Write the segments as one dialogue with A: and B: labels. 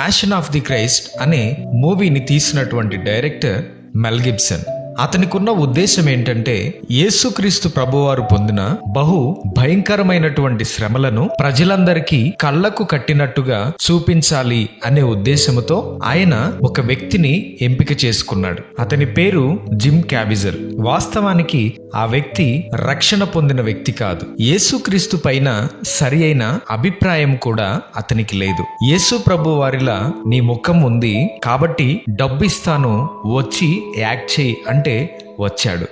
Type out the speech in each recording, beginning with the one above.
A: Passion of the Christ అనే మూవీని తీసినటువంటి డైరెక్టర్ మెల్ గిబ్సన్ అతనికున్న ఉద్దేశం ఏంటంటే యేసుక్రీస్తు ప్రభువారు పొందిన బహు భయంకరమైనటువంటి శ్రమలను ప్రజలందరికీ కళ్ళకు కట్టినట్టుగా చూపించాలి అనే ఉద్దేశంతో ఆయన ఒక వ్యక్తిని ఎంపిక చేసుకున్నాడు. అతని పేరు జిమ్ క్యాబిజల్ వాస్తవానికి ఆ వ్యక్తి రక్షణ పొందిన వ్యక్తి కాదు. యేసుక్రీస్తు పైన సరి అయిన అభిప్రాయం కూడా అతనికి లేదు. యేసు ప్రభు వారిలా నీ ముఖం ఉంది కాబట్టి డబ్బు ఇస్తాను వచ్చి యాక్ట్ చేయి అంటే వచ్చాడు.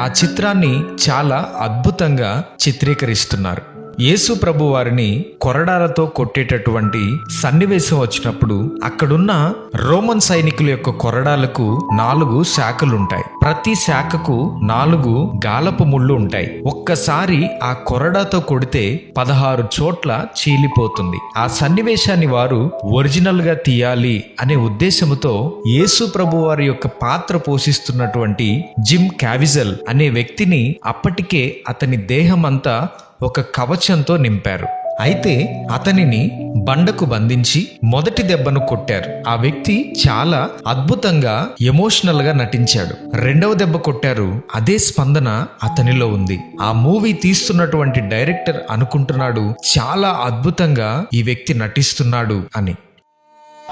A: ఆ చిత్రాన్ని చాలా అద్భుతంగా చిత్రీకరిస్తున్నారు. యేసు ప్రభు వారిని కొరడాలతో కొట్టేటటువంటి సన్నివేశం వచ్చినప్పుడు అక్కడున్న రోమన్ సైనికుల యొక్క కొరడాలకు నాలుగు శాఖలుంటాయి. ప్రతి శాఖకు నాలుగు గాలపు ముళ్ళు ఉంటాయి. ఒక్కసారి ఆ కొరడాతో కొడితే పదహారు చోట్ల చీలిపోతుంది. ఆ సన్నివేశాన్ని వారు ఒరిజినల్గా తీయాలి అనే ఉద్దేశముతో యేసు ప్రభు వారి యొక్క పాత్ర పోషిస్తున్నటువంటి జిమ్ క్యావిజల్ అనే వ్యక్తిని అప్పటికే అతని దేహమంతా ఒక కవచంతో నింపారు. అయితే అతనిని బండకు బంధించి మొదటి దెబ్బను కొట్టారు. ఆ వ్యక్తి చాలా అద్భుతంగా ఎమోషనల్గా నటించాడు. రెండవ దెబ్బ కొట్టారు. అదే స్పందన అతనిలో ఉంది. ఆ మూవీ తీస్తున్నటువంటి డైరెక్టర్ అనుకుంటున్నాడు చాలా అద్భుతంగా ఈ వ్యక్తి నటిస్తున్నాడు అని.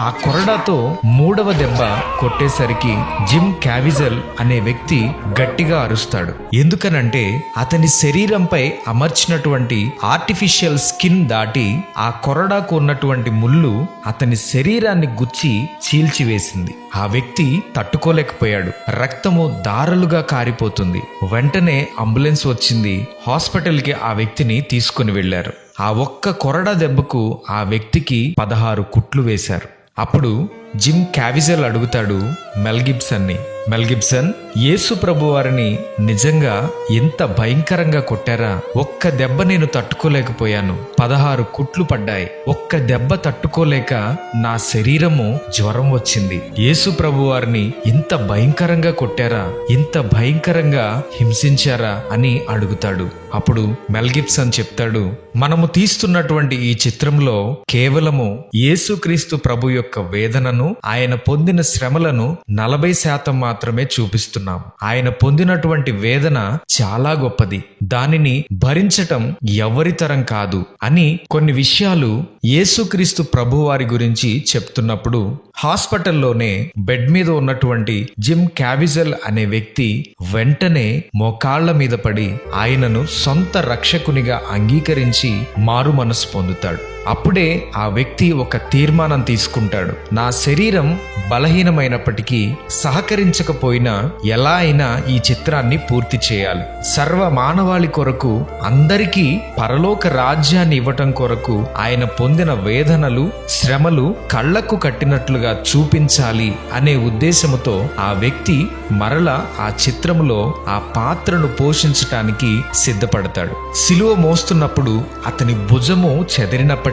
A: ఆ కొరడాతో మూడవ దెబ్బ కొట్టేసరికి జిమ్ క్యావిజల్ అనే వ్యక్తి గట్టిగా అరుస్తాడు. ఎందుకనంటే అతని శరీరంపై అమర్చినటువంటి ఆర్టిఫిషియల్ స్కిన్ దాటి ఆ కొరడాకు ఉన్నటువంటి ముళ్ళు అతని శరీరాన్ని గుచ్చి చీల్చివేసింది. ఆ వ్యక్తి తట్టుకోలేకపోయాడు. రక్తము దారలుగా కారిపోతుంది. వెంటనే అంబులెన్స్ వచ్చింది. హాస్పిటల్కి ఆ వ్యక్తిని తీసుకుని వెళ్ళారు ఆ ఒక్క కొరడా దెబ్బకు ఆ వ్యక్తికి పదహారు కుట్లు వేశారు. అప్పుడు జిమ్ క్యావిజల్ అడుగుతాడు మెల్గిబ్సన్ని మెల్గిబ్సన్ యేసు ప్రభు వారిని నిజంగా ఎంత భయంకరంగా కొట్టారా? ఒక్క దెబ్బ నేను తట్టుకోలేకపోయాను. పదహారు కుట్లు పడ్డాయి. ఒక్క దెబ్బ తట్టుకోలేక నా శరీరము జ్వరం వచ్చింది. యేసు ప్రభు వారిని ఇంత భయంకరంగా కొట్టారా? ఇంత భయంకరంగా హింసించారా అని అడుగుతాడు. అప్పుడు మెల్గిబ్సన్ చెప్తాడు మనము తీస్తున్నటువంటి ఈ చిత్రంలో కేవలము యేసుక్రీస్తు ప్రభు యొక్క వేదనను ఆయన పొందిన శ్రమలను నలభై శాతం మాత్రమే చూపిస్తున్నాం. ఆయన పొందినటువంటి వేదన చాలా గొప్పది. దానిని భరించటం ఎవరితరం కాదు అని కొన్ని విషయాలు యేసుక్రీస్తు ప్రభువారి గురించి చెప్తున్నప్పుడు హాస్పిటల్లోనే బెడ్ మీద ఉన్నటువంటి జిమ్ క్యావిజల్ అనే వ్యక్తి వెంటనే మోకాళ్ళ మీద పడి ఆయనను సొంత రక్షకునిగా అంగీకరించి మారు మనసు పొందుతాడు. అప్పుడే ఆ వ్యక్తి ఒక తీర్మానం తీసుకుంటాడు. నా శరీరం బలహీనమైనప్పటికీ సహకరించకపోయినా ఎలా అయినా ఈ చిత్రాన్ని పూర్తి చేయాలి. సర్వ మానవాళి కొరకు అందరికీ పరలోక రాజ్యాన్ని ఇవ్వటం కొరకు ఆయన పొందిన వేదనలు శ్రమలు కళ్ళకు కట్టినట్లుగా చూపించాలి అనే ఉద్దేశముతో ఆ వ్యక్తి మరల ఆ చిత్రములో ఆ పాత్రను పోషించటానికి సిద్ధపడతాడు. సిలువ మోస్తున్నప్పుడు అతని భుజము చెదిరినప్పటికీ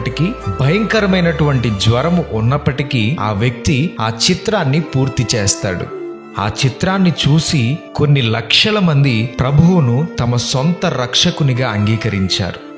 A: భయంకరమైనటువంటి జ్వరము ఉన్నప్పటికీ ఆ వ్యక్తి ఆ చిత్రాన్ని పూర్తి చేస్తాడు. ఆ చిత్రాన్ని చూసి కొన్ని లక్షల మంది ప్రభువును తమ సొంత రక్షకునిగా అంగీకరించారు.